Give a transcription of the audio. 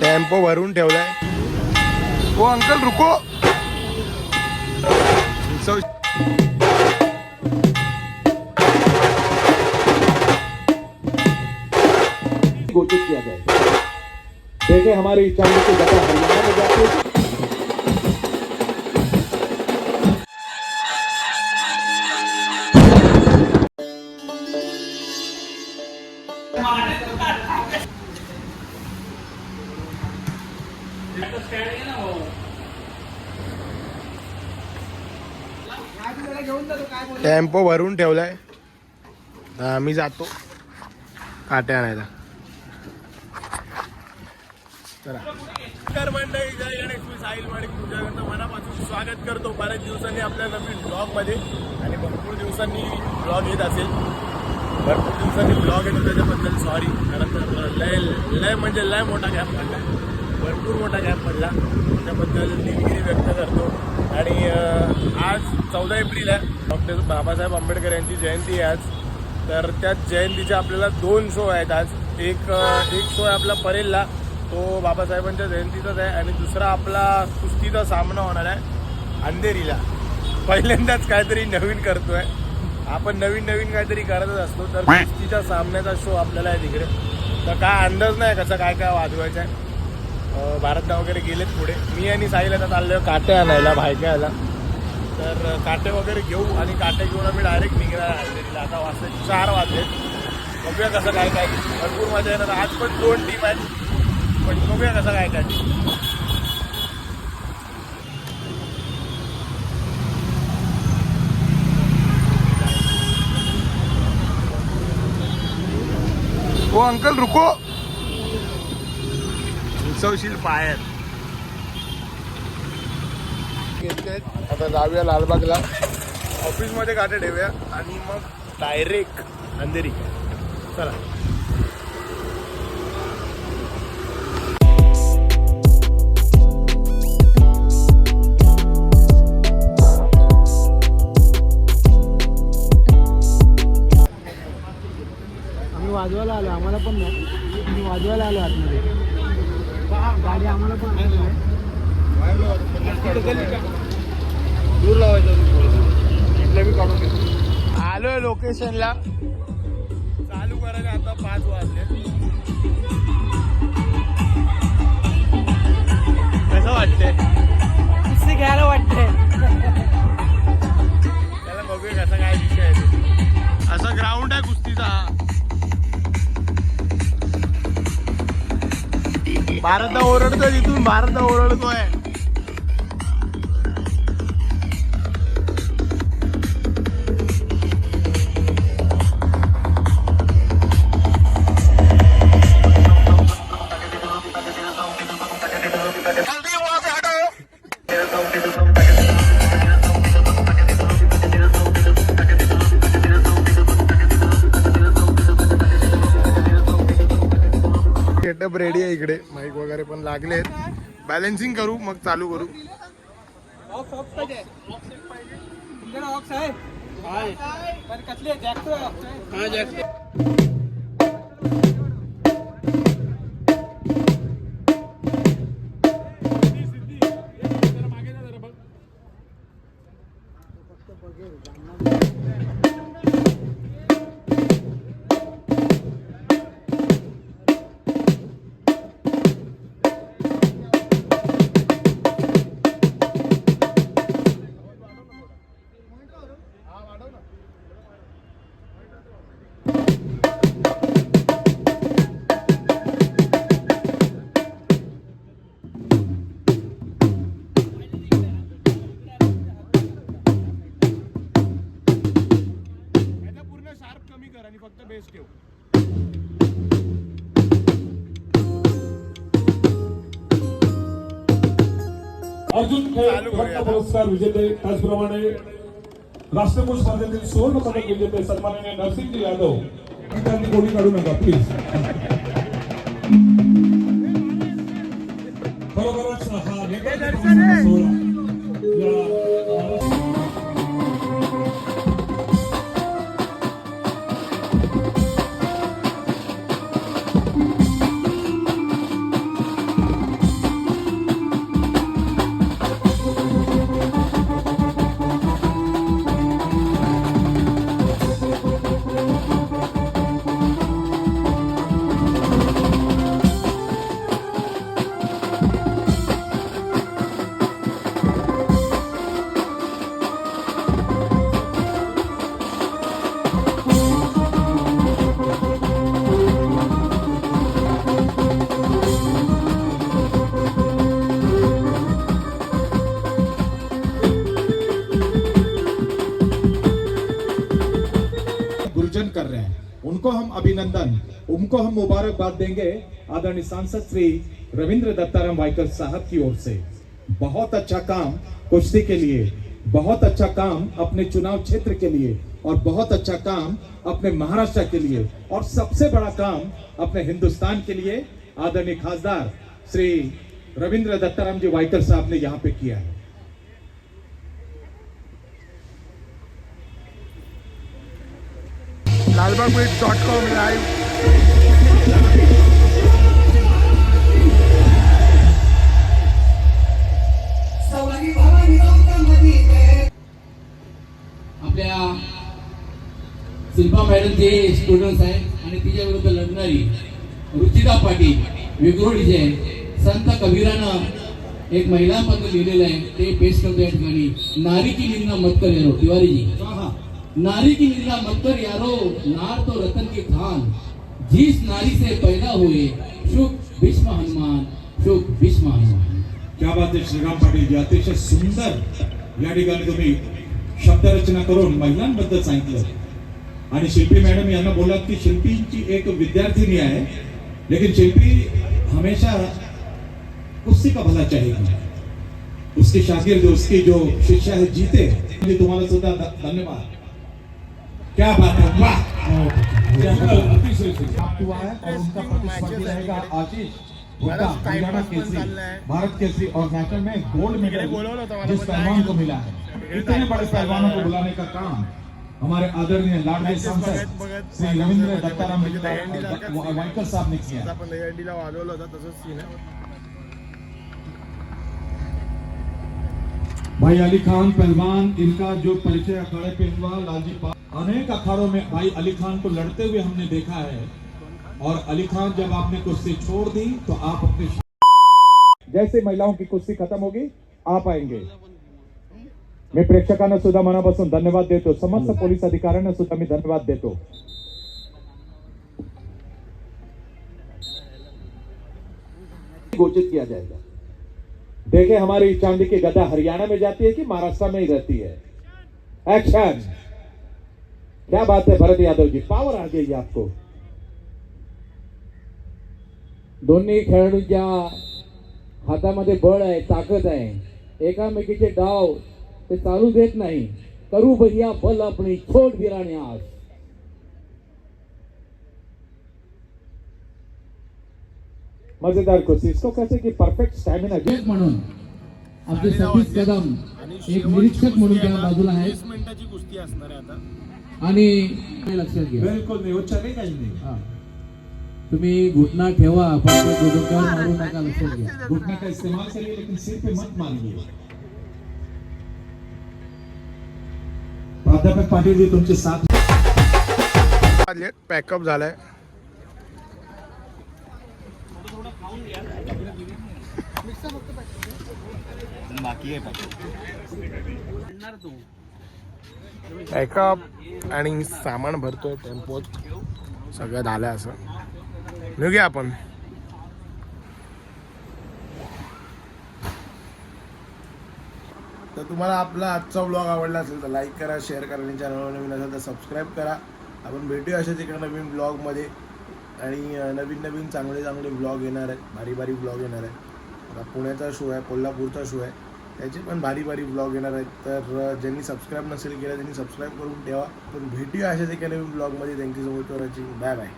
Tempo भरून ठेवलाय. ओ, uncle, रुको. घोषित किया जाए। देखे इस चैनल को बता हरियाणा में जाती टेम्पो भरून ठेवलाय. आम्ही जातो. काटे आणायला. तर मंडळी जय गणेश साहिल माडिक तुमच्याकडनं मनापासून स्वागत करतो. बऱ्याच दिवसांनी आपल्या नवीन ब्लॉगमध्ये आणि भरपूर दिवसांनी ब्लॉग येत असेल. भरपूर दिवसांनी ब्लॉग येतो त्याच्याबद्दल सॉरी कारण लय लय म्हणजे लय मोठा गॅप पडला भरपूर मोठा गॅप पडला. त्याबद्दल दिलगिरी व्यक्त करतो. आणि आज चौदा एप्रिल आहे. डॉक्टर बाबासाहेब आंबेडकर यांची जयंती आहे आज. तर त्या जयंतीचे आपल्याला दोन शो आहेत आज. एक एक शो आहे आपला परेलला. तो बाबासाहेबांच्या जयंतीचाच आहे. आणि दुसरा आपला कुस्तीचा सामना होणार आहे अंधेरीला. पहिल्यांदाच काहीतरी नवीन करतोय. आपण नवीन नवीन काहीतरी करतच असतो. तर कुस्तीच्या सामन्याचा शो आपल्याला आहे तिकडे. तर काय अंदाज नाही कसं काय काय वाजवायचं आहे. भारतदा वगैरे गेलेत पुढे. मी आणि साहिल आता चाललोय काटे आणायला भायक्याला तर काटे वगैरे घेऊ आणि काटे घेऊन आम्ही डायरेक्ट निघणार आहे आता वाजले चार वाजले. बघूया कसं काय काय. भरपूर मजा येणार. आज पण दोन टीम आहेत. पण बघूया कसं काय काय. ओ अंकल रुको. उंचवशील पायात. घेतलेत आता जाऊया लालबागला. ऑफिसमध्ये गाठे ठेवूया आणि मग डायरेक्ट अंधेरी चला. आम्ही वाजवायला आलो आम्हाला पण नाही. आम्ही वाजवायला आलो आतमध्ये. गाडी आम्हाला पण नाही आलोय लोकेशनला चालू करायला आता पाच वाजले. कसं वाटतंय? कुस्ती घ्यायला वाटतंय. त्याला बघूया कसा काय विषय आहे. ते. असा ग्राउंड आहे कुस्तीचा. भारत ओरडतोय तिथून भारत ओरडतोय सेटअप रेडी आहे इकडे. माईक वगैरे पण लागले आहेत. बॅलन्सिंग करू मग चालू करू. पूर्ण बेस ठेव अर्जुन खेळ पुरस्कार विजेते त्याचप्रमाणे राष्ट्रकुल स्पर्धेतील सुवर्ण पदक विजेते सन्माननीय नरसिंहजी यादव. त्यांनी कोणी काढू नका प्लीज़ खरोखरच हा अभिनंदन, उनको हम मुबारकबाद देंगे, आदरणीय सांसद श्री रविंद्र दत्ताराम वाइकर साहब की ओर से। बहुत अच्छा काम कुश्ती के लिए, बहुत अच्छा काम अपने चुनाव क्षेत्र के लिए, और बहुत अच्छा काम अपने महाराष्ट्र के लिए, और सबसे बड़ा काम अपने हिंदुस्तान के लिए, आदरणीय खासदार श्री रविंद्र दत्ताराम जी वाइकर साहब ने यहाँ पे किया है। लालबाग डॉट कॉम लाईव्ह आपल्या शिल्पा मॅडम जे स्टुडंट्स आहेत आणि तिच्या विरुद्ध लढणारी रुचिता पाटील विक्रोळीचे संत कबीरानं एक महिलांबद्दल लिहिलेलं आहे. ते पेश करतो या ठिकाणी. नारी की निंदा मत कर तिवारीजी. नारी की निंदा मत कर यारो नार तो रतन की खान जिस नारी से पैदा हुए शुभ भीष्म हनुमान शुभ भीष्म हनुमान। क्या बात आहे श्रीराम पाटील जी? अतिशय सुंदर। या ठिकाणी तुम्ही शब्दरचना करून महिलांबद्दल सांगितलं. आणि शिल्पी मॅडम यांना बोलत की शिल्पीची एक विद्यार्थिनी आहे लेकिन शिल्पी हमेशा कुस्ती का भला चाहिए उसकी शागिर्द उसकी जो शिक्षा है जीते। म्हणजे तुम्हाला सुद्धा धन्यवाद। क्या बात है? वाह! और उनका प्रतिस्पर्धी रहेगा आशीष भारत केसरी और नेशनल में गोल्ड मेडल जिस पहलवान को मिला है। इतने बड़े पहलवानों को बुलाने का काम हमारे आदरणीय लाडले सांसद श्री रविंद्र दत्ताराम वाइकर साहब ने किया भाई अली खान पहलवान इनका जो परिचय अखाड़े पे हुआ लालजी पाल अनेक अखाड़ों में भाई अली खान को लड़ते हुए हमने देखा है। और अली खान जब आपने कुश्ती छोड़ दी तो आप अपने जैसे महिलाओं की कुस्ती खत्म होगी, आप आएँगे। मी प्रेक्षकांना सुद्धा मनापासून धन्यवाद देतो। समस्त पोलीस अधिकाऱ्यांना सुद्धा मी धन्यवाद देतो। घोषित किया जाएगा। देखें, हमारी चांदी की गदा हरियाणा में जाती है कि महाराष्ट्र में ही रहती है? एक्शन क्या बात है भरत यादव जी? पावर आ गई आपको। दोन्ही खेळाडूंच्या हातामध्ये बळ आहे ताकद आहे. एकामेकीचे डाव ते चालू देत नाही. करू भैया बल अपनी छोट बिराणे आज. मजेदार कुस्ती. इसको कैसे कि परफेक्ट स्टॅमिना एक म्हणून आपले सतीश कदम एक निरीक्षक म्हणून त्या बाजूला आहेत. मिनिटाची कुस्ती असणार आहे आता. आणि लक्षात घ्या. बिल्कुल नहीं वो चलेगा ही नहीं. हा. तुम्ही घुटना ठेवा पण ते डोक्यावर मारू नका लक्षात घ्या. घुटने का इस्तेमाल करिए लेकिन सिर पे मत मारिए प्राध्यापक पाटिल जी तुमचे साथ पॅकअप झालाय. पॅकअप आणि सामान भरतोय टेम्पोत. सगळं झालं असं. निघूया आपण. तर तुम्हाला आपला आजचा ब्लॉग आवडला असेल तर लाईक करा शेअर करा आणि चॅनलवर नवीन असेल तर सबस्क्राईब करा. आपण भेटूया अशाच एका नवीन ब्लॉगमध्ये आणि नवीन नवीन चांगले चांगले ब्लॉग येणार आहेत. भारी भारी ब्लॉग येणार आहेत. आता पुण्याचा शो आहे कोल्हापूरचा शो आहे. त्याचे पण भारी भारी ब्लॉग येणार आहेत. तर ज्यांनी सबस्क्राईब नसेल केलं त्यांनी सबस्क्राईब करून ठेवा. पण भेटूया अशाच एका नवीन ब्लॉगमध्ये thank you so much for watching bye bye